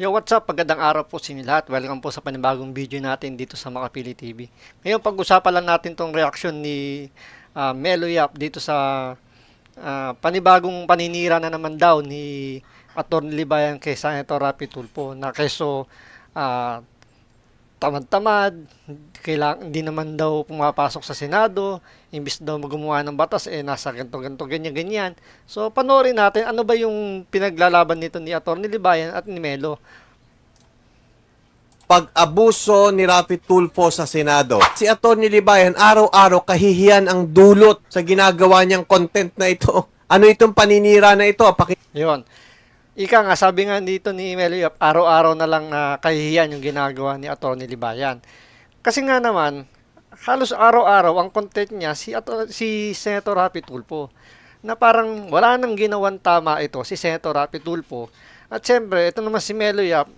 Yo, what's up? Pagandang araw po sa inyo lahat. Welcome po sa panibagong video natin dito sa Makapili TV. Ngayon, pag-usapan lang natin tong reaction ni ah, Melo Yap dito sa ah, panibagong paninira na naman daw ni Atty. Libayan kay Senator Rapi Tulfo na keso ah, tamad-tamad, kailang, hindi naman daw pumapasok sa Senado, imbis daw gumawa ng batas, eh nasa ganito, ganito, ganyan, ganyan. So, panoorin natin ano ba yung pinaglalaban nito ni Atty. Libayan at ni Melo. pag-abuso ni Rapi Tulfo sa Senado. Si Atty. Libayan, araw-araw kahihiyan ang dulot sa ginagawa niyang content na ito. Ano itong paninira na ito? Paki- Yun. Ika nga, sabi nga dito ni Yap, araw-araw na lang na kahihiyan yung ginagawa ni Atty. Libayan. Kasi nga naman, halos araw-araw ang content niya si, Ato, si Senator Rapi Tulfo na parang wala nang ginawan tama ito si Senator Rapi Tulfo. At syempre, ito naman si Melo Yap,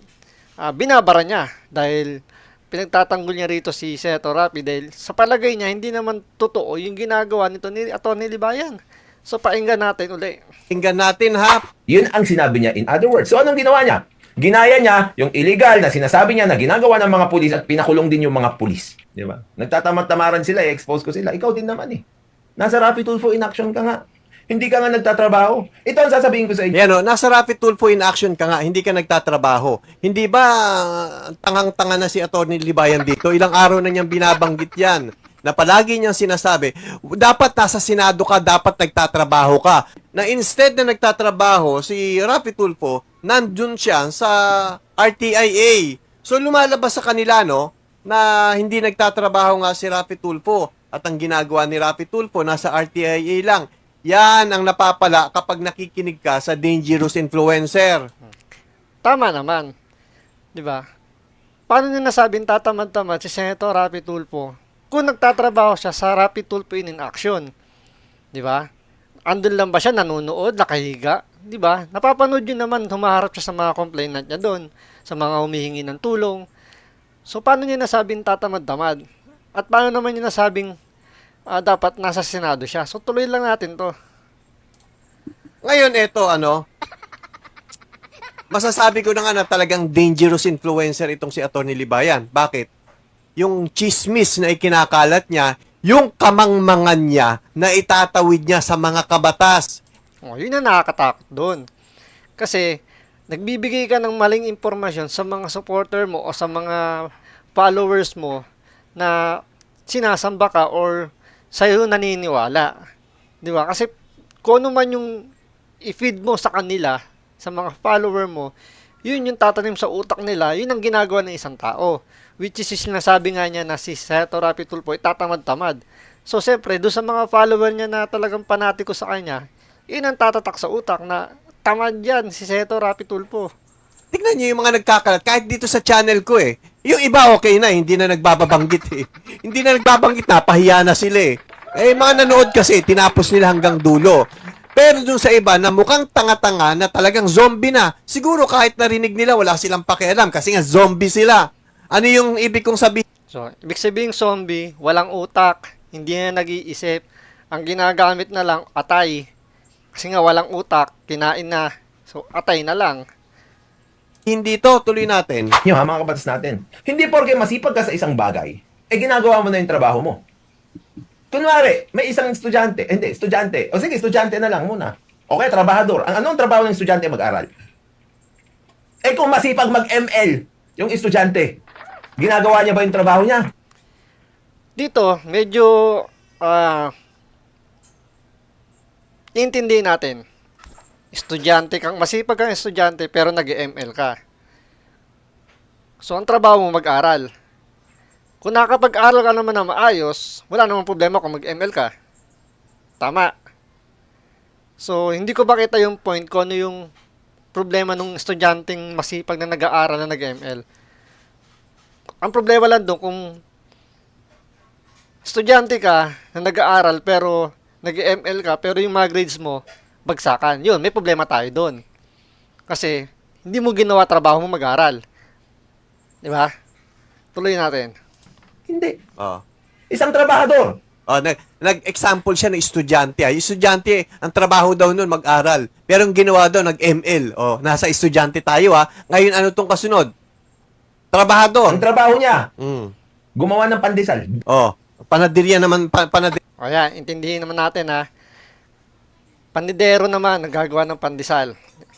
ah, binabara niya dahil pinagtatanggol niya rito si Senator Rapi dahil sa palagay niya hindi naman totoo yung ginagawa nito ni Atty. Libayan. So painggan natin uli. Tingnan natin ha. Yun ang sinabi niya in other words. So anong ginawa niya? Ginaya niya yung illegal na sinasabi niya na ginagawa ng mga pulis at pinakulong din yung mga pulis. Di ba? Nagtatamad-tamaran sila, i-expose ko sila. Ikaw din naman eh. Nasa Rapi Tulfo in action ka nga. Hindi ka nga nagtatrabaho. Ito ang sasabihin ko sa inyo. Yan o, nasa Rapi Tulfo in action ka nga, hindi ka nagtatrabaho. Hindi ba ah, tangang-tanga na si Atty. Libayan dito? Ilang araw na niyang binabanggit yan na palagi niyang sinasabi, dapat nasa Senado ka, dapat nagtatrabaho ka. Na instead na nagtatrabaho, si Rapi Tulfo, nandun siya sa RTIA. So lumalabas sa kanila, no, na hindi nagtatrabaho nga si Rapi Tulfo. At ang ginagawa ni Rapi Tulfo, nasa RTIA lang. Yan ang napapala kapag nakikinig ka sa dangerous influencer. Tama naman. 'Di ba? Paano niya nasabing tatamad-tamad si Senator Rapi Tulfo kung nagtatrabaho siya sa Rapi Tulfo in action? 'Di ba? Andun lang ba siya nanonood, nakahiga? 'Di ba? Napapanood yun naman, humaharap siya sa mga complainant niya doon, sa mga humihingi ng tulong. So paano niya nasabing tatamad-tamad? At paano naman niya nasabing ah, dapat nasa Senado siya? So tuloy lang natin 'to. Ngayon, eto, ano, masasabi ko na nga na talagang dangerous influencer itong si Atty. Libayan. Bakit? Yung chismis na ikinakalat niya, yung kamangmangan niya na itatawid niya sa mga kabatas. Oh, yun ang nakakatakot doon. Kasi, nagbibigay ka ng maling impormasyon sa mga supporter mo o sa mga followers mo na sinasamba ka or sa'yo naniniwala. Di ba? Kasi, kung ano man yung i-feed mo sa kanila, sa mga follower mo, yun yung tatanim sa utak nila, yun ang ginagawa ng isang tao. Which is, sinasabi nga niya na si Senator Rapi Tulfo ay tatamad-tamad. So, siyempre, doon sa mga follower niya na talagang panatiko sa kanya, yun ang tatatak sa utak na tamad yan si Senator Rapi Tulfo. Tignan niyo yung mga nagkakalat. Kahit dito sa channel ko eh. Yung iba okay na, hindi na nagbababanggit eh. hindi na nagbabanggit, napahiya na sila eh. Eh, mga nanood kasi, tinapos nila hanggang dulo. Pero dun sa iba na mukhang tanga-tanga na talagang zombie na, siguro kahit narinig nila, wala silang pakialam kasi nga zombie sila. Ano yung ibig kong sabihin? So, ibig sabihin zombie, walang utak, hindi na nag-iisip. Ang ginagamit na lang, atay. Kasi nga walang utak, kinain na. So, atay na lang. Hindi to, tuloy natin. Yung ha, mga kabatas natin. Hindi porke masipag ka sa isang bagay, eh ginagawa mo na yung trabaho mo. Kunwari, may isang estudyante, hindi, estudyante. O sige, estudyante na lang muna. Okay, trabahador. Ang anong trabaho ng estudyante mag-aral? Eh kung masipag mag-ML, yung estudyante, ginagawa niya ba yung trabaho niya? Dito, medyo, ah, intindihin natin. Estudyante kang, masipag kang estudyante pero nag-ML ka. So, ang trabaho mo mag-aral. Kung nakapag-aral ka naman na maayos, wala namang problema kung mag-ML ka. Tama. So, hindi ko ba kita yung point ko ano yung problema nung estudyanteng masipag na nag-aaral na nag-ML. Ang problema lang doon kung estudyante ka na nag-aaral pero nag-ML ka pero yung mga grades mo bagsakan. Yun, may problema tayo doon. Kasi hindi mo ginawa trabaho mo mag-aral. 'Di ba? Tuloy natin. Hindi. Oh. Isang trabahador. Oh, nag, nag-example siya ng estudyante. Ah. Yung estudyante, ang trabaho daw nun mag-aral. Pero ang ginawa daw, nag-ML. Oh, nasa estudyante tayo ha. Ngayon, ano tong kasunod? Trabahador. Ang trabaho niya, Mm. gumawa ng pandesal. Oh, panadirya naman, pa, panadir- O yan, intindihin naman natin ha. Pandidero naman, nagagawa ng pandesal.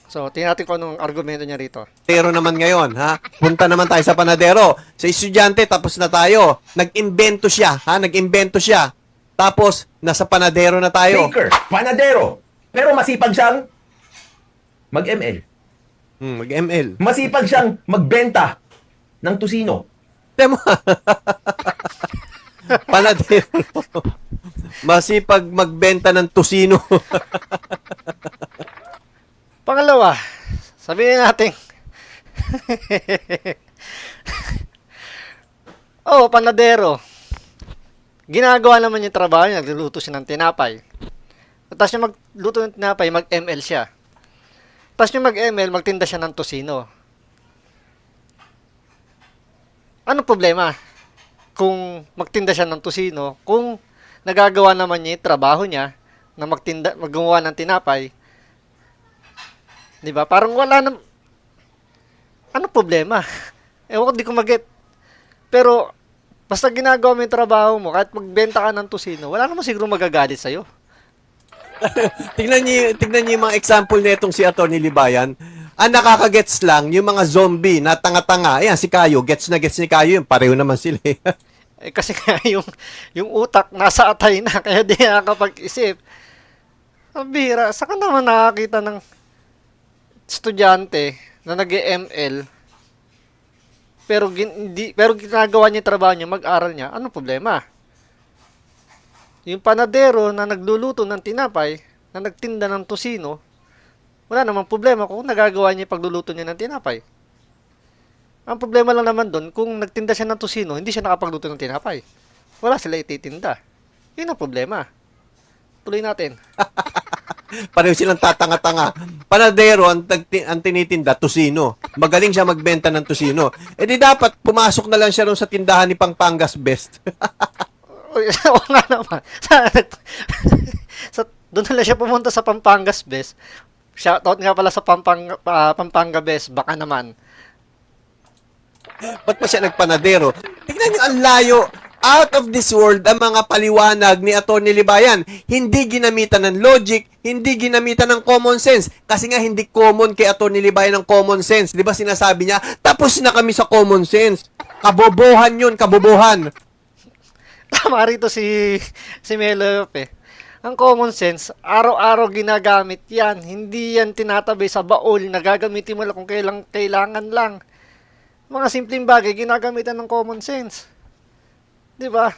So, tingnan natin kung anong argumento niya rito. panadero naman ngayon, ha? Punta naman tayo sa panadero. Sa estudyante, tapos na tayo. Nag-imbento siya, ha? Nag-imbento siya. Tapos, nasa panadero na tayo. Baker, panadero. Pero masipag siyang mag-ML. Hmm, mag-ML. Masipag siyang magbenta ng tusino. Temo. panadero. Masipag magbenta ng tusino. Pangalawa, sabihin natin. oh, panadero. Ginagawa naman yung trabaho niya, nagluluto siya ng tinapay. Tapos yung magluto ng tinapay, mag-ML siya. Tapos yung mag-ML, magtinda siya ng tosino. Ano problema? Kung magtinda siya ng tosino, kung nagagawa naman niya yung trabaho niya, na magtinda, maggumawa ng tinapay, Di ba? Parang wala na... Ano problema? Ewan ko, di ko mag-get. Pero, basta ginagawa mo yung trabaho mo, kahit magbenta ka ng tusino, wala naman siguro magagalit sa'yo. tignan niyo, tignan niyo yung mga example nitong si Atty. Libayan. Ang nakakagets lang, yung mga zombie na tanga-tanga. Ayan, si Kayo. Gets na gets ni Kayo. Yung pareho naman sila. eh. Eh, kasi nga yung, yung utak nasa atay na, kaya di nakakapag-isip. Ang bihira, saka naman nakakita ng estudyante na nag ml pero hindi, pero ginagawa niya trabaho niya, mag-aral niya, ano problema? Yung panadero na nagluluto ng tinapay, na nagtinda ng tosino, wala namang problema kung nagagawa niya pagluluto niya ng tinapay. Ang problema lang naman doon, kung nagtinda siya ng tosino, hindi siya nakapagluto ng tinapay. Wala sila ititinda. Yun ang problema. Tuloy natin. Pareho silang tatanga-tanga. Panadero ang, ang tinitinda, tusino. Magaling siya magbenta ng tusino. E di dapat pumasok na lang siya sa tindahan ni Pangpangas Best. Oo nga naman. Sa, sa, doon na lang siya pumunta sa Pampangas Best. Shoutout nga pala sa Pampanga, ah, Pampanga Best. Baka naman. Ba't pa siya nagpanadero? Tingnan niyo ang layo. Out of this world ang mga paliwanag ni Atty. Libayan. Hindi ginamitan ng logic, hindi ginamitan ng common sense. Kasi nga hindi common kay Atty. Libayan ng common sense. Di ba sinasabi niya, tapos na kami sa common sense. Kabobohan yun, kabobohan. Tama rito si, si Melo eh. Ang common sense, araw-araw ginagamit yan. Hindi yan tinatabi sa baol na gagamitin mo lang kung kailang, kailangan lang. Mga simpleng bagay, ginagamitan ng common sense. Di ba?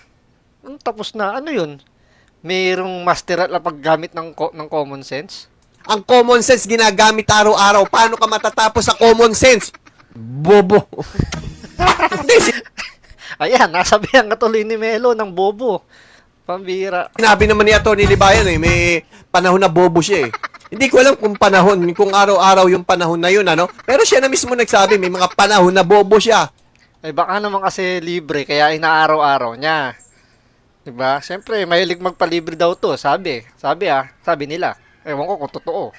Ang tapos na, ano yun? Mayroong master at paggamit ng, co- ng common sense? Ang common sense ginagamit araw-araw. Paano ka matatapos sa common sense? Bobo. Ayan, nasabihan ka tuloy ni Melo ng bobo. Pambira. Sinabi naman ni Atty. Libayan eh, may panahon na bobo siya eh. Hindi ko alam kung panahon, kung araw-araw yung panahon na yun, ano? Pero siya na mismo nagsabi, may mga panahon na bobo siya. Eh baka naman kasi libre kaya inaaraw-araw niya. 'Di ba? Siyempre, mahilig magpalibre daw 'to, sabi. Sabi ah, sabi nila. Ewan ko kung totoo.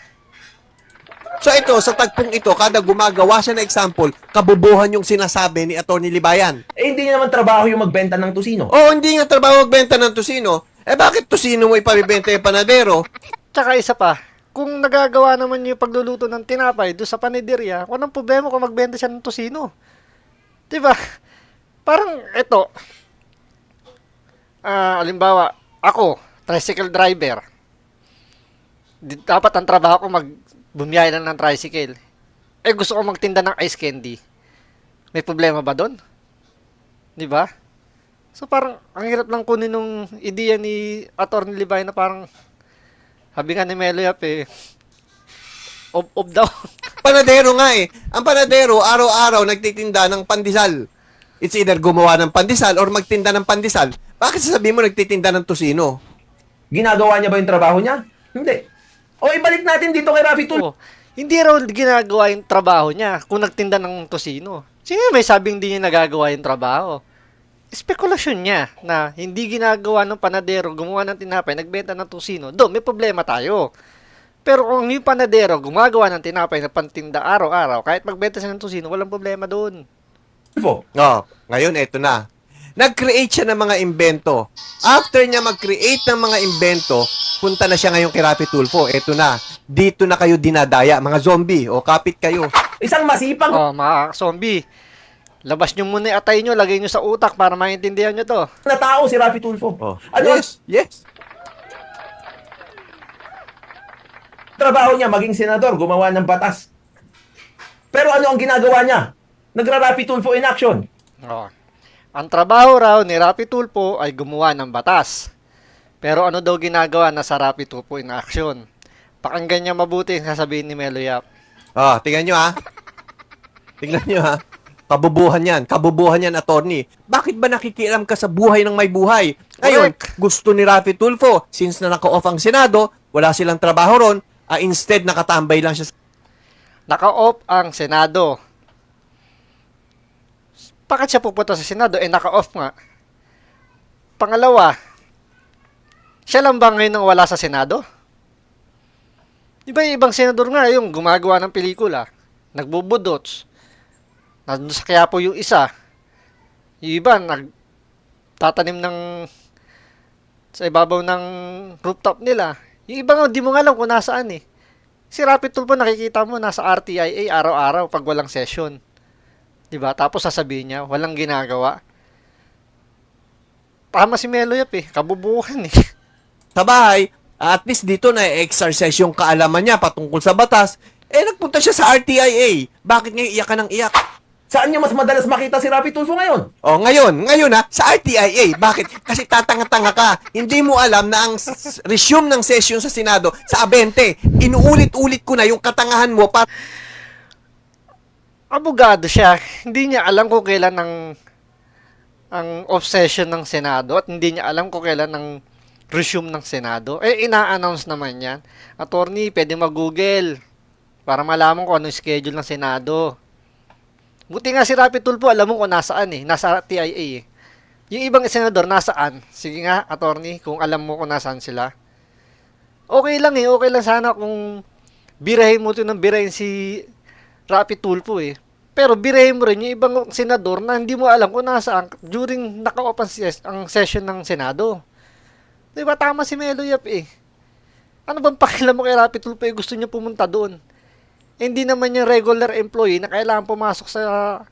So ito, sa tagpong ito, kada gumagawa siya ng example, kabubuhan yung sinasabi ni Atty. Libayan. Eh, hindi niya naman trabaho yung magbenta ng tusino. Oo, hindi nga trabaho magbenta ng tusino. Eh bakit tusino mo ipabibenta yung panadero? Tsaka isa pa, kung nagagawa naman yung pagluluto ng tinapay doon sa paniderya, walang problema kung magbenta siya ng tosino. 'Di ba? Parang ito. Ah, alimbawa, ako, tricycle driver. Dapat ang trabaho ko mag bumiyay lang ng tricycle. Eh gusto ko magtinda ng ice candy. May problema ba doon? 'Di ba? So parang ang hirap lang kunin nung ideya ni Atty. Libay na parang sabi nga ni Melo Yap eh, ob-ob daw. Panadero nga eh. Ang panadero, araw-araw nagtitinda ng pandesal. It's either gumawa ng pandesal or magtinda ng pandesal. Bakit sasabihin mo nagtitinda ng tusino? Ginagawa niya ba yung trabaho niya? Hindi. O ibalik natin dito kay Rafi Tul. Oo. hindi raw ginagawa yung trabaho niya kung nagtinda ng tosino. Sino may sabing hindi niya nagagawa yung trabaho? Spekulasyon niya na hindi ginagawa ng panadero, gumawa ng tinapay, nagbenta ng tusino, do may problema tayo. Pero kung yung panadero gumagawa ng tinapay na pantinda araw-araw, kahit magbenta siya ng tusino, walang problema doon. Tulfo. Oh, ngayon eto na. Nag-create siya ng mga imbento. After niya mag-create ng mga imbento, punta na siya ngayon kay Rapi Tulfo. Eto na. Dito na kayo dinadaya, mga zombie. O kapit kayo. Isang masipag Oh, mga zombie, labas nyo muna yung atay nyo, lagay nyo sa utak para maintindihan nyo to. na tao si Rafi Tulfo. Oh. Ano yes, yes. Trabaho niya? Maging senador, gumawa ng batas. Pero ano ang ginagawa niya? Nagra-Rafi Tulfo in action. Oh. Ang trabaho raw ni Rapi Tulpo ay gumawa ng batas. Pero ano daw ginagawa na sa Rapi Tulpo in action? Pakinggan niya mabuti ang sasabihin ni Melo Yap. Oh, tingnan nyo ha. Tingnan nyo ha. Kabubuhan yan. Kabubuhan yan, attorney. Bakit ba nakikialam ka sa buhay ng may buhay? Ngayon, gusto ni Rafi Tulfo, since na naka-off ang Senado, wala silang trabaho ron, ah, instead nakatambay lang siya Naka-off ang Senado. Bakit siya pupunta sa Senado? Eh, naka-off nga. Pangalawa, siya lang ba ngayon ang wala sa Senado? Di ibang senador nga yung gumagawa ng pelikula, nagbubudots, nandun sa Quiapo yung isa, yung iba nagtatanim ng sa ibabaw ng rooftop nila. Yung iba nga, di mo nga alam kung nasaan eh. Si Rapid Tulpo nakikita mo nasa RTIA araw-araw pag walang session. 'Di ba? Tapos sasabihin niya, walang ginagawa. Tama si Melo Yap eh, kabubuhan eh. sa bahay, at least dito na exercise yung kaalaman niya patungkol sa batas, eh nagpunta siya sa RTIA. Bakit ngayon iyak ka ng iyak? Saan niyo mas madalas makita si Rafi Tulfo ngayon? Oh, ngayon, ngayon ha, sa RTIA. Bakit? Kasi tatanga-tanga ka. Hindi mo alam na ang resume ng session sa Senado sa 20, inuulit-ulit ko na yung katangahan mo para Abogado siya, hindi niya alam kung kailan ang ang obsession ng Senado at hindi niya alam kung kailan ang resume ng Senado. Eh, ina-announce naman yan. Attorney, pwede mag-google para malaman kung ano yung schedule ng Senado. Buti nga si Rapi Tulfo, alam mo kung nasaan eh. Nasa TIA eh. Yung ibang senador, nasaan? Sige nga, attorney, kung alam mo kung nasaan sila. Okay lang eh, okay lang sana kung birahin mo ito ng birahin si Rapi Tulfo eh. Pero birahin mo rin yung ibang senador na hindi mo alam kung nasaan during naka-open ses- ang session ng Senado. Di ba tama si Melo Yap eh. Ano bang pakialam mo kay Rapi Tulfo eh gusto niya pumunta doon? Eh, hindi naman yung regular employee na kailangan pumasok sa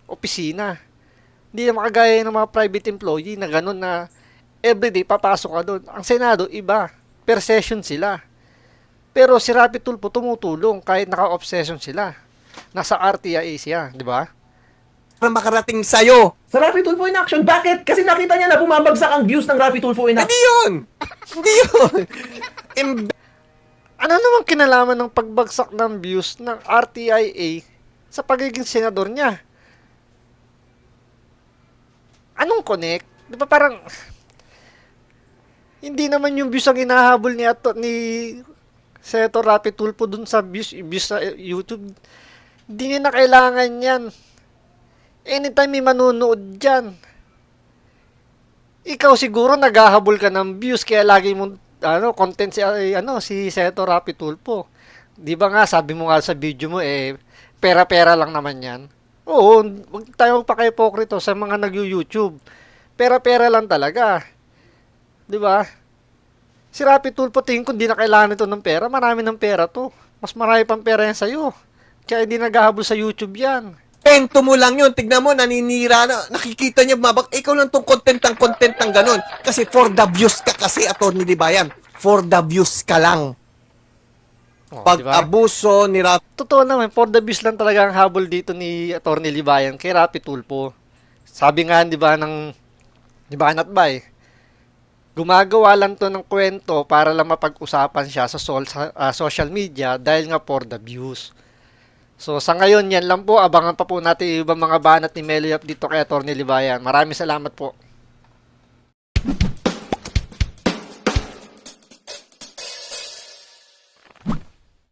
opisina. Hindi naman kagaya ng mga private employee na ganun na everyday papasok ka doon. Ang Senado, iba. Per session sila. Pero si Rapi Tulfo tumutulong kahit naka-off session sila. Nasa RTIA siya, di ba? makarating sa'yo. Sa Rafi Tulfo in action. Bakit? Kasi nakita niya na bumabagsak ang views ng Rafi Tulfo in Hindi action. yun! Hindi yun! Im- Ano naman kinalaman ng pagbagsak ng views ng RTIA sa pagiging senador niya? Anong connect? Di ba parang hindi naman yung views ang hinahabol ni ato ni Senator Rapi Tulfo dun sa views, views sa YouTube. Hindi niya na kailangan yan. Anytime may manunood dyan. Ikaw siguro naghahabol ka ng views kaya lagi mo ano content si ano si Senator Rapi Tulfo. 'Di ba nga sabi mo nga sa video mo eh pera-pera lang naman 'yan. Oo, wag tayo magpaka-hipokrito sa mga nag-YouTube. Pera-pera lang talaga. 'Di ba? Si Rapi Tulfo tingin ko hindi na kailangan ito ng pera. Marami ng pera to. Mas marami pang pera yan sa'yo. Kaya hindi naghahabol sa YouTube yan. Pento mo lang yun. Tignan mo, naninira na. Nakikita niya mabak. Ikaw lang tong content ng content ng ganun. Kasi for the views ka kasi, Atty. Libayan. For the views ka lang. Oh, Pag di ba? abuso ni Rap Totoo naman, for the views lang talaga ang habol dito ni Attorney Libayan kay Rapi Tulpo. Sabi nga, di ba, ng, di ba, Anat Bay, gumagawa lang to ng kwento para lang mapag-usapan siya sa, sol, sa ah, social media dahil nga for the views. So, sa ngayon, yan lang po. Abangan pa po natin yung ibang mga banat ni Meliop dito kay Attorney Libayan. Maraming salamat po.